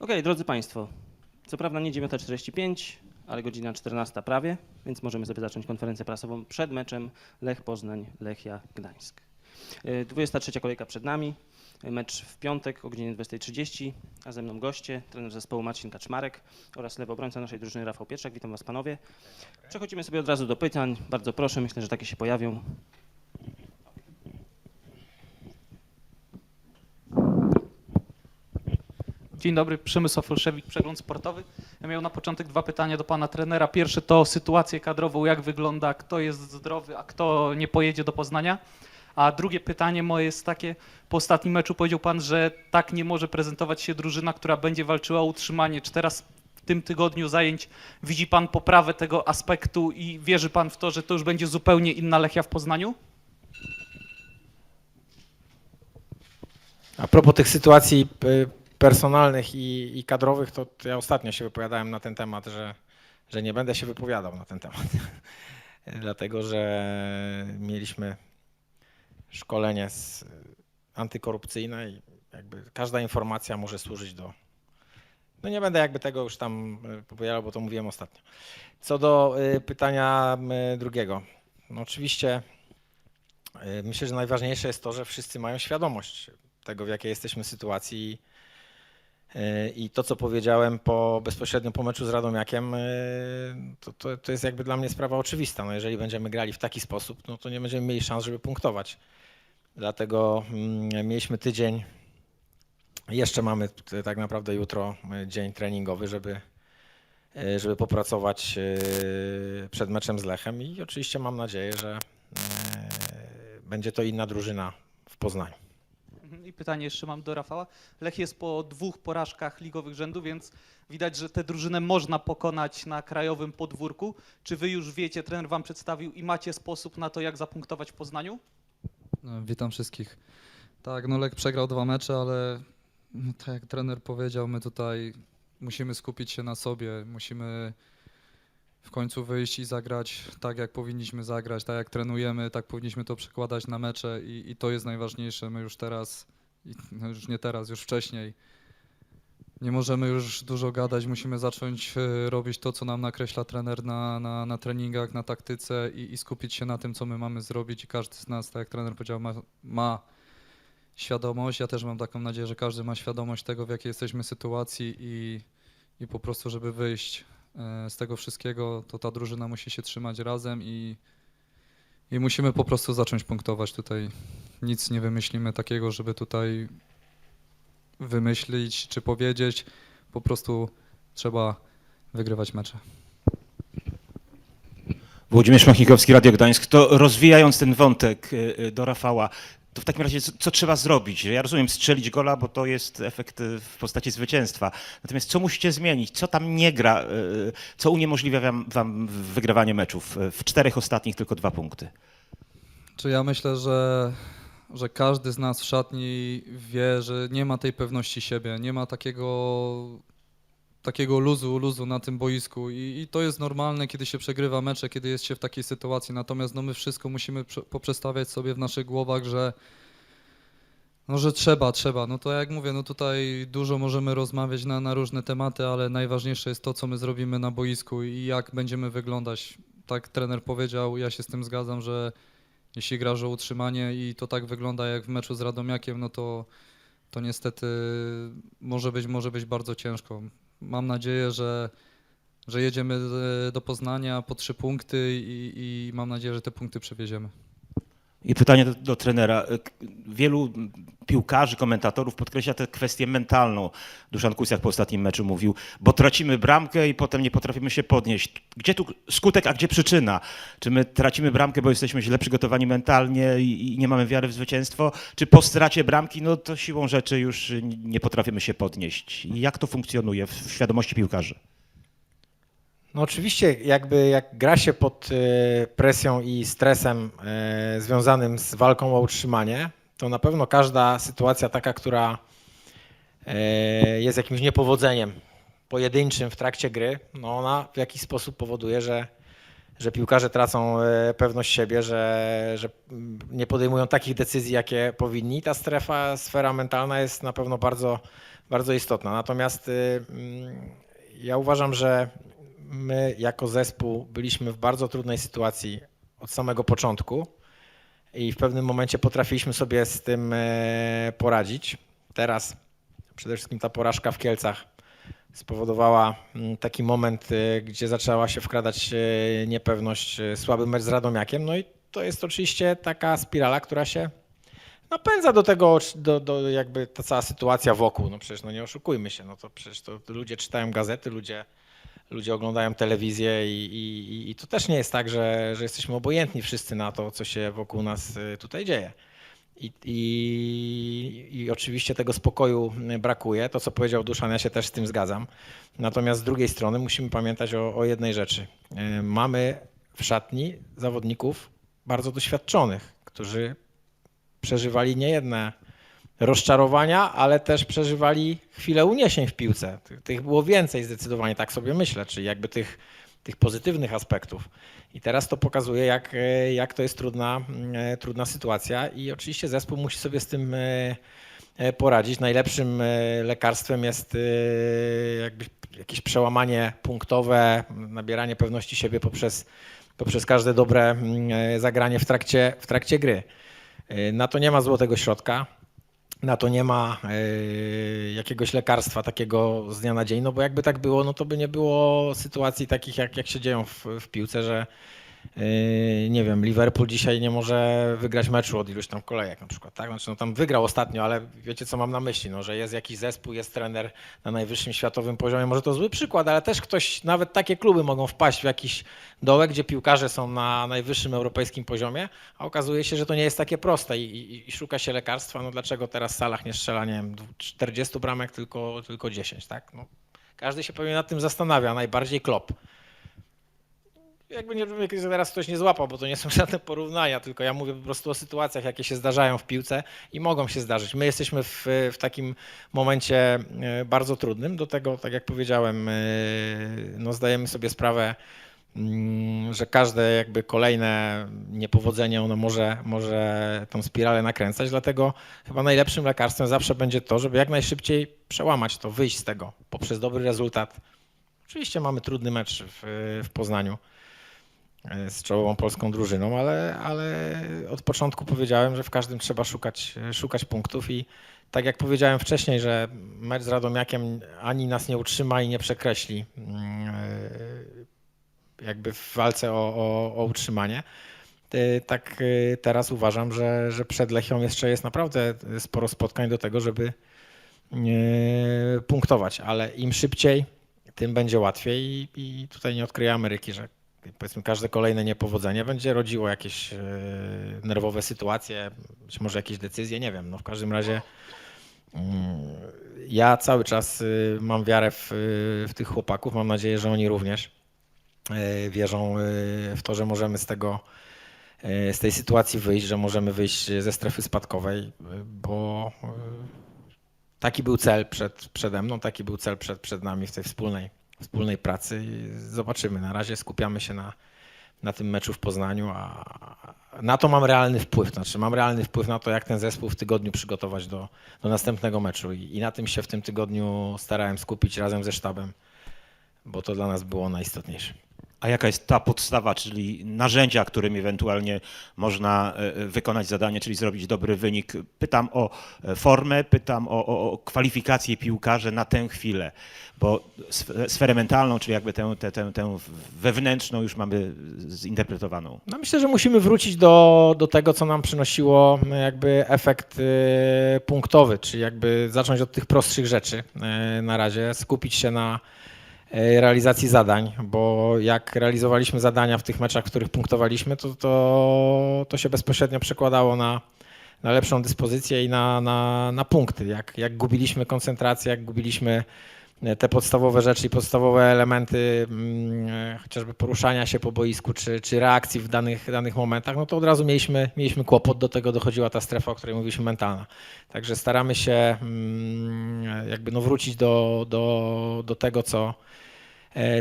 Okej, drodzy Państwo, co prawda nie 9.45, ale godzina 14 prawie, więc możemy sobie zacząć konferencję prasową przed meczem Lech Poznań, Lechia Gdańsk. Y, 23 kolejka przed nami, y, mecz w piątek o godzinie 20.30, a ze mną goście, trener zespołu Marcin Kaczmarek oraz lewy obrońca naszej drużyny Rafał Pietrzak. Witam Was panowie. Przechodzimy sobie od razu do pytań. Bardzo proszę, myślę, że takie się pojawią. Dzień dobry, Przemysław Olszewik, Przegląd Sportowy. Ja miał na początek dwa pytania do pana trenera. Pierwsze to sytuację kadrową, jak wygląda, kto jest zdrowy, a kto nie pojedzie do Poznania. A drugie pytanie moje jest takie, po ostatnim meczu powiedział pan, że tak nie może prezentować się drużyna, która będzie walczyła o utrzymanie. Czy teraz w tym tygodniu zajęć widzi pan poprawę tego aspektu i wierzy pan w to, że to już będzie zupełnie inna Lechia w Poznaniu? A propos tych sytuacji y, personalnych i, i kadrowych, to, ja ostatnio się wypowiadałem na ten temat, że, że nie będę się wypowiadał na ten temat. Dlatego, że mieliśmy szkolenie z, antykorupcyjne i jakby każda informacja może służyć do. No nie będę jakby tego już tam y, powiadał, bo to mówiłem ostatnio. Co do y, pytania drugiego. No oczywiście y, myślę, że najważniejsze jest to, że wszyscy mają świadomość tego, w jakiej jesteśmy sytuacji. Yy, I to, co powiedziałem po, bezpośrednio po meczu z Radomiakiem, yy, to, to, to jest jakby dla mnie sprawa oczywista. No jeżeli będziemy grali w taki sposób, no to nie będziemy mieli szans, żeby punktować. Dlatego mm, mieliśmy tydzień, jeszcze mamy tak naprawdę jutro yy, dzień treningowy, żeby, żeby popracować przed meczem z Lechem i oczywiście mam nadzieję, że będzie to inna drużyna w Poznaniu. Mhm. I pytanie jeszcze mam do Rafała. Lech jest po dwóch porażkach ligowych rzędu, więc widać, że tę drużynę można pokonać na krajowym podwórku. Czy wy już wiecie, trener wam przedstawił i macie sposób na to, jak zapunktować w Poznaniu? No, Witam wszystkich. Tak, no Lek przegrał dwa mecze, ale tak jak trener powiedział, my tutaj musimy skupić się na sobie, musimy w końcu wyjść i zagrać tak, jak powinniśmy zagrać, tak jak trenujemy, tak powinniśmy to przekładać na mecze i, i to jest najważniejsze. My już teraz, no już nie teraz, już wcześniej, nie możemy już dużo gadać, musimy zacząć e, robić to, co nam nakreśla trener na, na, na treningach, na taktyce i, i skupić się na tym, co my mamy zrobić i każdy z nas, tak jak trener powiedział, ma, ma świadomość. Ja też mam taką nadzieję, że każdy ma świadomość tego, w jakiej jesteśmy sytuacji i, i po prostu, żeby wyjść z tego wszystkiego, to ta drużyna musi się trzymać razem i, i musimy po prostu zacząć punktować tutaj. Nic nie wymyślimy takiego, żeby tutaj wymyślić czy powiedzieć. Po prostu trzeba wygrywać mecze. Włodzimierz Machnikowski, Radio Gdańsk. To rozwijając ten wątek y, y, do Rafała, to w takim razie co, trzeba zrobić? Ja rozumiem strzelić gola, bo to jest efekt y, w postaci zwycięstwa. Natomiast co musicie zmienić? Co tam nie gra? y, Co uniemożliwia wam, wam wygrywanie meczów? Y, W czterech ostatnich tylko dwa punkty. Czy ja myślę, że, że każdy z nas w szatni wie, że nie ma tej pewności siebie, nie ma takiego, takiego luzu, luzu na tym boisku I, i to jest normalne, kiedy się przegrywa mecze, kiedy jest się w takiej sytuacji, natomiast no my wszystko musimy prze- poprzestawiać sobie w naszych głowach, że no, że trzeba, trzeba. No to jak mówię, no tutaj dużo możemy rozmawiać na, na różne tematy, ale najważniejsze jest to, co my zrobimy na boisku i jak będziemy wyglądać. Tak trener powiedział, ja się z tym zgadzam, że jeśli grasz o utrzymanie i to tak wygląda jak w meczu z Radomiakiem, no to, to niestety może być, może być bardzo ciężko. Mam nadzieję, że, że jedziemy do- do Poznania po trzy punkty i, i mam nadzieję, że te punkty przewieziemy. I pytanie do, do trenera. K- Wielu piłkarzy, komentatorów podkreśla tę kwestię mentalną. Duszan Kusiak po ostatnim meczu mówił, bo tracimy bramkę i potem nie potrafimy się podnieść. Gdzie tu skutek, a gdzie przyczyna? Czy my tracimy bramkę, bo jesteśmy źle przygotowani mentalnie i, i nie mamy wiary w zwycięstwo? Czy po stracie bramki, no to siłą rzeczy już nie potrafimy się podnieść? I jak to funkcjonuje w świadomości piłkarzy? No oczywiście, jakby jak gra się pod e, presją i stresem e, związanym z walką o utrzymanie, to na pewno każda sytuacja taka, która e, jest jakimś niepowodzeniem pojedynczym w trakcie gry, no ona w jakiś sposób powoduje, że, że piłkarze tracą pewność siebie, że, że nie podejmują takich decyzji, jakie powinni. Ta strefa, sfera mentalna jest na pewno bardzo bardzo istotna. Natomiast y, mm, ja uważam, że my jako zespół byliśmy w bardzo trudnej sytuacji od samego początku i w pewnym momencie potrafiliśmy sobie z tym e, poradzić. Teraz przede wszystkim ta porażka w Kielcach spowodowała mm, taki moment, e, gdzie zaczęła się wkradać e, niepewność, słaby mecz z Radomiakiem. No i to jest oczywiście taka spirala, która się napędza do tego, do, do jakby ta cała sytuacja wokół. No przecież no nie oszukujmy się, no to przecież to ludzie czytają gazety, ludzie, ludzie oglądają telewizję i, i, i to też nie jest tak, że, że jesteśmy obojętni wszyscy na to, co się wokół nas y, tutaj dzieje. I, i, I oczywiście tego spokoju brakuje. To, co powiedział Duszan, ja się też z tym zgadzam. Natomiast z drugiej strony musimy pamiętać o, o jednej rzeczy. Y, Mamy w szatni zawodników bardzo doświadczonych, którzy przeżywali niejedne rozczarowania, ale też przeżywali chwilę uniesień w piłce. Tych- było więcej zdecydowanie, tak sobie myślę, czyli jakby tych, tych pozytywnych aspektów. I teraz to pokazuje, jak, e, jak to jest trudna, e, trudna sytuacja i oczywiście zespół musi sobie z tym e, poradzić. Najlepszym lekarstwem jest jakby jakieś przełamanie punktowe, nabieranie pewności siebie poprzez, poprzez każde dobre mm, zagranie w trakcie, w trakcie gry. Na to nie ma złotego środka, na to nie ma e, jakiegoś lekarstwa takiego z dnia na dzień, no bo jakby tak było, no to by nie było sytuacji takich, jak, jak się dzieją w, w piłce, że nie wiem, Liverpool dzisiaj nie może wygrać meczu od iluś tam kolejek na przykład, tak? Znaczy, no tam wygrał ostatnio, ale wiecie, co mam na myśli, no, że jest jakiś zespół, jest trener na najwyższym światowym poziomie, może to zły przykład, ale też ktoś, nawet takie kluby mogą wpaść w jakiś dołek, gdzie piłkarze są na najwyższym europejskim poziomie, a okazuje się, że to nie jest takie proste i, i, i szuka się lekarstwa. No dlaczego teraz Salah nie strzela, nie wiem, 40 bramek, tylko, tylko 10, tak? No, każdy się pewnie nad tym zastanawia, najbardziej Klopp. Jakby nie jakby teraz ktoś nie złapał, bo to nie są żadne porównania, tylko ja mówię po prostu o sytuacjach, jakie się zdarzają w piłce i mogą się zdarzyć. My jesteśmy w, w takim momencie e, bardzo trudnym. Do tego, tak jak powiedziałem, e, no zdajemy sobie sprawę, mm, że każde jakby kolejne niepowodzenie ono może, może tą spiralę nakręcać, dlatego chyba najlepszym lekarstwem zawsze będzie to, żeby jak najszybciej przełamać to, wyjść z tego poprzez dobry rezultat. Oczywiście mamy trudny mecz w, w Poznaniu z czołową polską drużyną, ale, ale od początku powiedziałem, że w każdym trzeba szukać, szukać punktów i tak jak powiedziałem wcześniej, że mecz z Radomiakiem ani nas nie utrzyma i nie przekreśli mm, e, jakby w walce o, o, o utrzymanie. E, Tak e, teraz uważam, że, że przed Lechią jeszcze jest naprawdę sporo spotkań do tego, żeby e, punktować, ale im szybciej, tym będzie łatwiej i, i tutaj nie odkryję Ameryki, że powiedzmy każde kolejne niepowodzenie będzie rodziło jakieś e, nerwowe sytuacje, być może jakieś decyzje, nie wiem. No w każdym razie mm, ja cały czas y, mam wiarę w, w tych chłopaków. Mam nadzieję, że oni również e, wierzą y, w to, że możemy z tego e, z tej sytuacji wyjść, że możemy wyjść ze strefy spadkowej, y, bo y, taki był cel przed, przede mną, taki był cel przed, przed nami w tej wspólnej, wspólnej pracy. Zobaczymy. Na razie skupiamy się na, na tym meczu w Poznaniu, a na to mam realny wpływ. Znaczy, mam realny wpływ na to, jak ten zespół w tygodniu przygotować do, do następnego meczu. I, I na tym się w tym tygodniu starałem skupić razem ze sztabem, bo to dla nas było najistotniejsze. A jaka jest ta podstawa, czyli narzędzia, którymi ewentualnie można e, wykonać zadanie, czyli zrobić dobry wynik? Pytam o e, formę, pytam o, o, o kwalifikację piłkarzy na tę chwilę, bo sf- sferę mentalną, czyli jakby tę, tę, tę, tę wewnętrzną już mamy zinterpretowaną. No myślę, że musimy wrócić do, do tego, co nam przynosiło no, jakby efekt punktowy, czyli jakby zacząć od tych prostszych rzeczy na razie, skupić się na realizacji zadań, bo jak realizowaliśmy zadania w tych meczach, w których punktowaliśmy, to, to, to się bezpośrednio przekładało na, na lepszą dyspozycję i na, na, na punkty. Jak, jak gubiliśmy koncentrację, jak gubiliśmy e, te podstawowe rzeczy i podstawowe elementy mm, e, chociażby poruszania się po boisku czy, czy reakcji w danych, danych momentach, no to od razu mieliśmy, mieliśmy kłopot, do tego dochodziła ta strefa, o której mówiliśmy, mentalna. Także staramy się mm, jakby no wrócić do, do, do tego, co, e,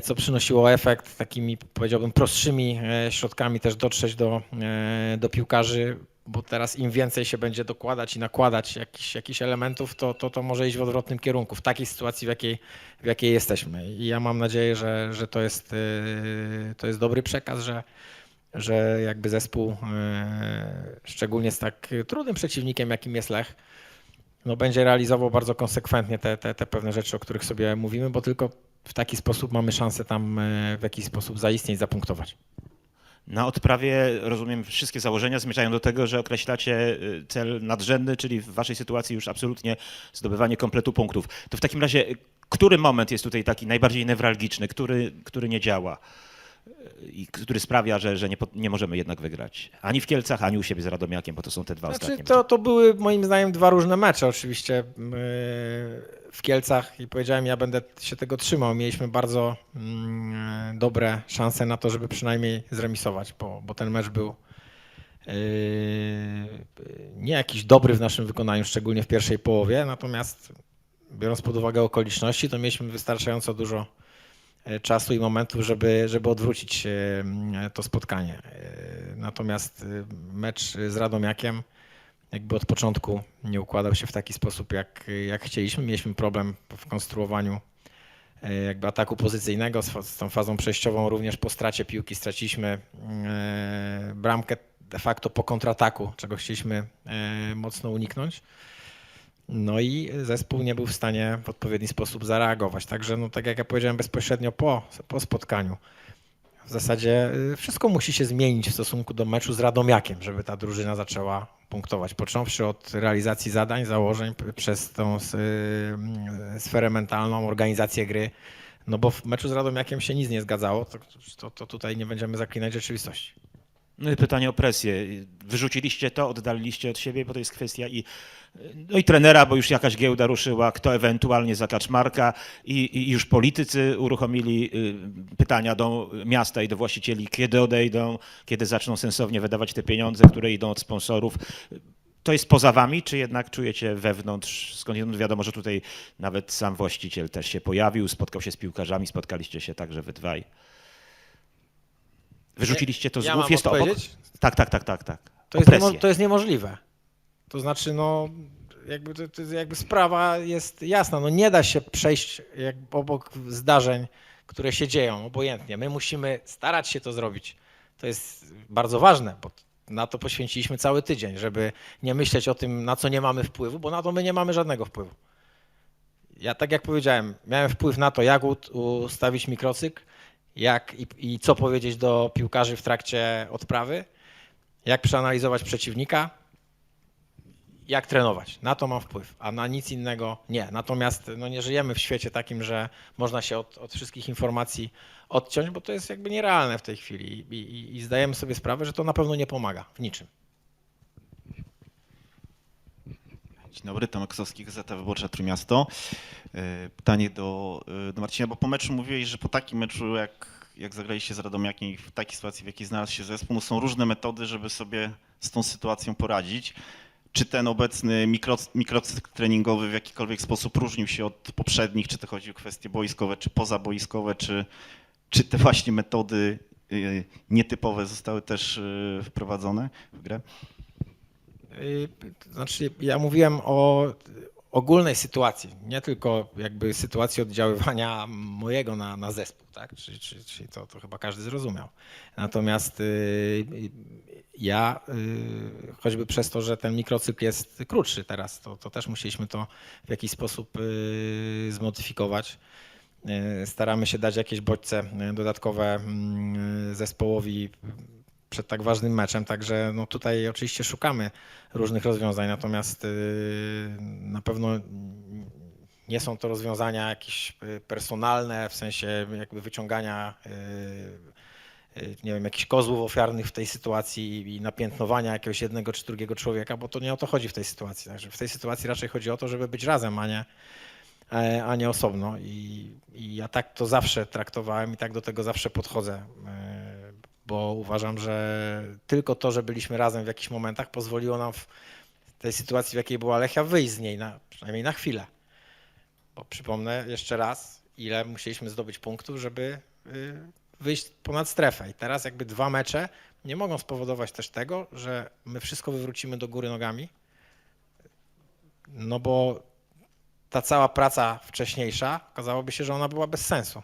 co przynosiło efekt, takimi powiedziałbym prostszymi e, środkami też dotrzeć do, e, do piłkarzy. bo teraz im więcej się będzie dokładać i nakładać jakichś jakichś elementów, to, to, to może iść w odwrotnym kierunku, w takiej sytuacji, w jakiej, w jakiej jesteśmy. I ja mam nadzieję, że, że to, jest, to jest dobry przekaz, że, że jakby zespół, szczególnie z tak trudnym przeciwnikiem, jakim jest Lech, no będzie realizował bardzo konsekwentnie te, te, te pewne rzeczy, o których sobie mówimy, bo tylko w taki sposób mamy szansę tam yy, w jakiś sposób zaistnieć, zapunktować. Na odprawie, rozumiem, wszystkie założenia zmierzają do tego, że określacie y, cel nadrzędny, czyli w waszej sytuacji już absolutnie zdobywanie kompletu punktów. To w takim razie, który moment jest tutaj taki najbardziej newralgiczny, który, który nie działa y, i który sprawia, że, że nie, nie możemy jednak wygrać? Ani w Kielcach, ani u siebie z Radomiakiem, bo to są te dwa Znaczy, ostatnie. to, to były moim zdaniem dwa różne mecze. Oczywiście yy, w Kielcach i powiedziałem, ja będę się tego trzymał. Mieliśmy bardzo mm, dobre szanse na to, żeby przynajmniej zremisować, bo, bo ten mecz był yy, nie jakiś dobry w naszym wykonaniu, szczególnie w pierwszej połowie, natomiast biorąc pod uwagę okoliczności, to mieliśmy wystarczająco dużo e, czasu i momentów, żeby, żeby odwrócić m, to spotkanie. Natomiast mecz z Radomiakiem jakby od początku nie układał się w taki sposób, jak, jak chcieliśmy. Mieliśmy problem w konstruowaniu e, jakby ataku pozycyjnego z, tą fazą przejściową, również po stracie piłki straciliśmy e, bramkę de facto po kontrataku, czego chcieliśmy e, mocno uniknąć. No i zespół nie był w stanie w odpowiedni sposób zareagować. Także, no, tak jak ja powiedziałem bezpośrednio po, po spotkaniu, w zasadzie y, wszystko musi się zmienić w stosunku do meczu z Radomiakiem, żeby ta drużyna zaczęła punktować. Począwszy od realizacji zadań, założeń, przez tą s- y, sferę mentalną, organizację gry. No bo w meczu z Radomiakiem się nic nie zgadzało, to, to, to tutaj nie będziemy zaklinać rzeczywistości. No i pytanie o presję. Wyrzuciliście to, oddaliliście od siebie, bo to jest kwestia i, no i trenera, bo już jakaś giełda ruszyła, kto ewentualnie za Kaczmarka i, i już politycy uruchomili y, pytania do miasta i do właścicieli, kiedy odejdą, kiedy zaczną sensownie wydawać te pieniądze, które idą od sponsorów. To jest poza wami, czy jednak czujecie wewnątrz, skądinąd wiadomo, że tutaj nawet sam właściciel też się pojawił, spotkał się z piłkarzami, spotkaliście się także we dwaj. Wyrzuciliście to z Ja głów, jest to obok? Tak, tak, tak, tak, tak. To jest, niemo, to jest niemożliwe. To znaczy, no, jakby, to, to, jakby sprawa jest jasna. No, nie da się przejść obok zdarzeń, które się dzieją, obojętnie. My musimy starać się to zrobić. To jest bardzo ważne, bo na to poświęciliśmy cały tydzień, żeby nie myśleć o tym, na co nie mamy wpływu, bo na to my nie mamy żadnego wpływu. Ja, tak jak powiedziałem, miałem wpływ na to, jak ustawić mikrocykl, jak i, i co powiedzieć do piłkarzy w trakcie odprawy jak przeanalizować przeciwnika, jak trenować. Na to mam wpływ, a na nic innego nie. Natomiast no, nie żyjemy w świecie takim, że można się od, od wszystkich informacji odciąć, bo to jest jakby nierealne w tej chwili I, i, i zdajemy sobie sprawę, że to na pewno nie pomaga w niczym. Dzień dobry, Tomek Kosowski, Gazeta Wyborcza Trójmiasto. E, Pytanie do, e, do Marcina, bo po meczu mówiłeś, że po takim meczu, jak, jak zagraliście z Radomiakiem i w takiej sytuacji, w jakiej znalazł się zespół, no są różne metody, żeby sobie z tą sytuacją poradzić. Czy ten obecny mikro, mikrocykl treningowy w jakikolwiek sposób różnił się od poprzednich, czy to chodzi o kwestie boiskowe, czy pozaboiskowe, czy, czy te właśnie metody e, nietypowe zostały też e, wprowadzone w grę? To Znaczy, ja mówiłem o ogólnej sytuacji, nie tylko jakby sytuacji oddziaływania mojego na, na zespół, tak? Czyli, to, to chyba każdy zrozumiał. Natomiast ja, yy, choćby przez to, że ten mikrocykl jest krótszy teraz, to, to też musieliśmy to w jakiś sposób yy, zmodyfikować. Yy, Staramy się dać jakieś bodźce dodatkowe yy, zespołowi przed tak ważnym meczem, także no tutaj oczywiście szukamy różnych rozwiązań, natomiast na pewno nie są to rozwiązania jakieś personalne, w sensie jakby wyciągania nie wiem, jakichś kozłów ofiarnych w tej sytuacji i- i napiętnowania jakiegoś jednego czy drugiego człowieka, bo to nie o to chodzi w tej sytuacji. Także w tej sytuacji raczej chodzi o to, żeby być razem, a nie, e, a nie osobno. I, I ja tak to zawsze traktowałem i tak do tego zawsze podchodzę, e, bo uważam, że tylko to, że byliśmy razem w jakichś momentach pozwoliło nam w tej sytuacji, w jakiej była Lechia, wyjść z niej, na, przynajmniej na chwilę. Bo przypomnę jeszcze raz, ile musieliśmy zdobyć punktów, żeby y, wyjść ponad strefę. I teraz jakby dwa mecze nie mogą spowodować też tego, że my wszystko wywrócimy do góry nogami, no bo ta cała praca wcześniejsza okazałoby się, że ona była bez sensu.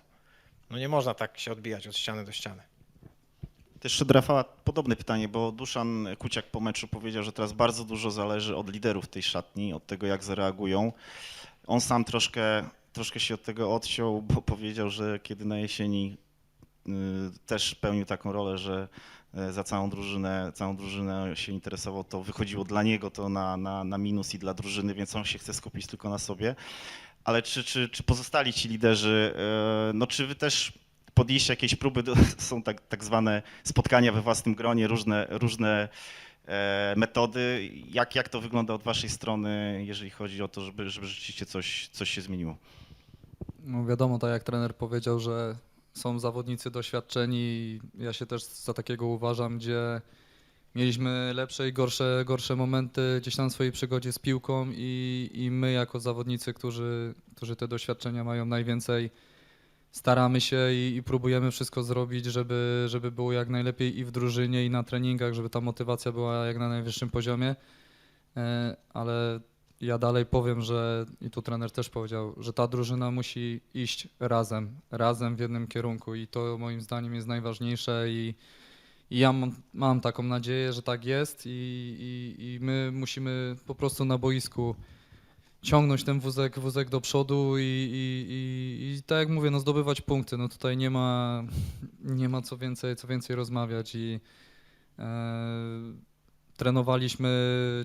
No nie można tak się odbijać od ściany do ściany. Też do Rafała podobne pytanie, bo Duszan Kuciak po meczu powiedział, że teraz bardzo dużo zależy od liderów tej szatni, od tego jak zareagują. On sam troszkę, troszkę się od tego odciął, bo powiedział, że kiedy na jesieni też pełnił taką rolę, że y, za całą drużynę, całą drużynę się interesował, to wychodziło dla niego to na, na, na minus i dla drużyny, więc on się chce skupić tylko na sobie. Ale czy, czy, czy pozostali ci liderzy, y, no czy wy też podjęliście jakieś próby, są tak, tak zwane spotkania we własnym gronie, różne, różne e, metody. Jak, jak to wygląda od waszej strony, jeżeli chodzi o to, żeby, żeby rzeczywiście coś, coś się zmieniło? No wiadomo, tak jak trener powiedział, że są zawodnicy doświadczeni. Ja się też za takiego uważam, gdzie mieliśmy lepsze i gorsze, gorsze momenty gdzieś tam w swojej przygodzie z piłką i, i my jako zawodnicy, którzy, którzy te doświadczenia mają najwięcej, staramy się i, i próbujemy wszystko zrobić, żeby, żeby było jak najlepiej i w drużynie, i na treningach, żeby ta motywacja była jak na najwyższym poziomie. E, Ale ja dalej powiem, że i tu trener też powiedział, że ta drużyna musi iść razem, razem w jednym kierunku i to moim zdaniem jest najważniejsze i, i ja mam, mam taką nadzieję, że tak jest i, i, i my musimy po prostu na boisku ciągnąć ten wózek, wózek do przodu i, i, i, i tak jak mówię, no zdobywać punkty. No tutaj nie ma, nie ma co więcej, co więcej rozmawiać i e, trenowaliśmy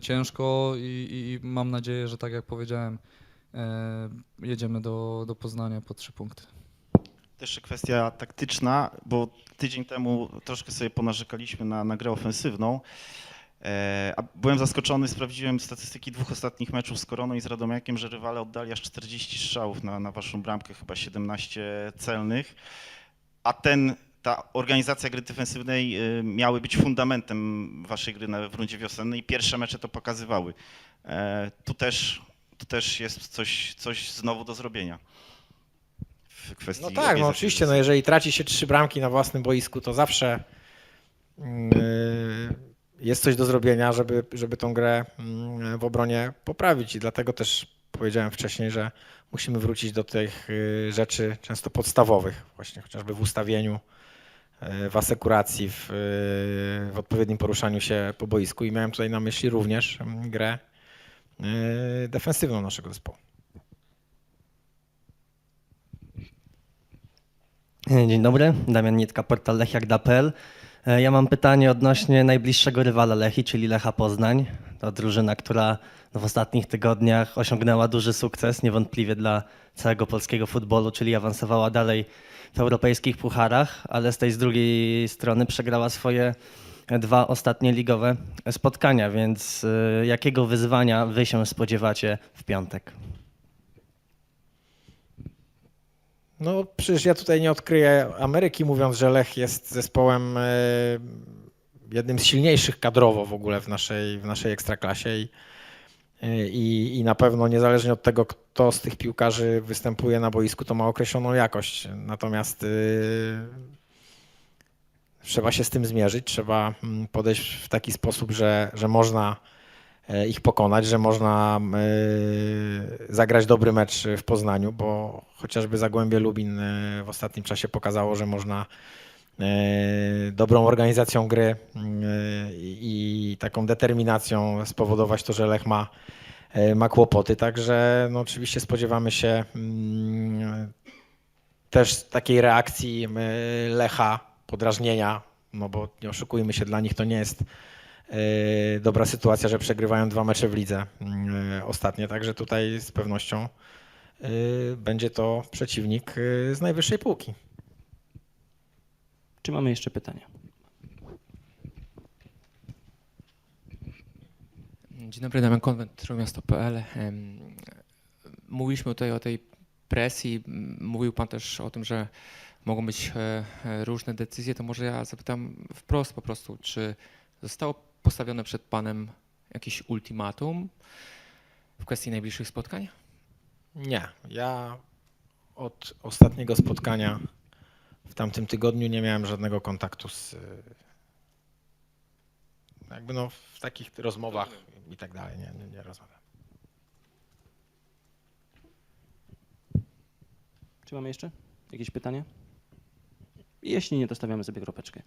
ciężko i, i, mam nadzieję, że tak jak powiedziałem, e, jedziemy do, do Poznania po trzy punkty. Też kwestia taktyczna, bo tydzień temu troszkę sobie ponarzekaliśmy na, na grę ofensywną. E, byłem zaskoczony, sprawdziłem statystyki dwóch ostatnich meczów z Koroną i z Radomiakiem, że rywale oddali aż 40 strzałów na, na waszą bramkę, chyba 17 celnych. A ten, ta organizacja gry defensywnej y, miały być fundamentem waszej gry na, w rundzie wiosennej i pierwsze mecze to pokazywały. E, Tu też, tu też jest coś, coś znowu do zrobienia. W kwestii No tak, no oczywiście, no jeżeli traci się trzy bramki na własnym boisku, to zawsze yy, jest coś do zrobienia, żeby, żeby tą grę mm, w obronie poprawić i dlatego też powiedziałem wcześniej, że musimy wrócić do tych yy, rzeczy często podstawowych, właśnie chociażby w ustawieniu, w asekuracji, w, yy, w odpowiednim poruszaniu się po boisku i miałem tutaj na myśli również mm, grę yy, defensywną naszego zespołu. Dzień dobry, Damian Nitka, portal lechiak.pl. E, Ja mam pytanie odnośnie najbliższego rywala Lechi, czyli Lecha Poznań. To drużyna, która w ostatnich tygodniach osiągnęła duży sukces, niewątpliwie dla całego polskiego futbolu, czyli awansowała dalej w europejskich pucharach, ale z tej z drugiej strony przegrała swoje dwa ostatnie ligowe spotkania, więc e, jakiego wyzwania wy się spodziewacie w piątek? No przecież ja tutaj nie odkryję Ameryki, mówiąc, że Lech jest zespołem e, jednym z silniejszych kadrowo w ogóle w naszej, w naszej ekstraklasie i, e, i, i na pewno niezależnie od tego, kto z tych piłkarzy występuje na boisku, to ma określoną jakość. Natomiast e, trzeba się z tym zmierzyć, trzeba mm, podejść w taki sposób, że, że można ich pokonać, że można e, zagrać dobry mecz w Poznaniu, bo chociażby Zagłębie Lubin e, w ostatnim czasie pokazało, że można e, dobrą organizacją gry e, i taką determinacją spowodować to, że Lech ma, e, ma kłopoty. Także no, oczywiście spodziewamy się mm, też takiej reakcji e, Lecha, podrażnienia, no bo nie oszukujmy się, dla nich to nie jest e, dobra sytuacja, że przegrywają dwa mecze w lidze mm, ostatnie, także tutaj z pewnością y, będzie to przeciwnik z najwyższej półki. Czy mamy jeszcze pytania? Dzień dobry, Damian Konwent, Trójmiasto.pl. Mówiliśmy tutaj o tej presji, mówił Pan też o tym, że mogą być e, e, różne decyzje, to może ja zapytam wprost po prostu, czy zostało postawione przed Panem jakieś ultimatum w kwestii najbliższych spotkań? Nie, ja od ostatniego spotkania w tamtym tygodniu nie miałem żadnego kontaktu z jakby no w takich rozmowach i tak dalej, nie, nie, nie rozmawiam. Czy mamy jeszcze jakieś pytanie? Jeśli nie, to stawiamy sobie kropeczkę.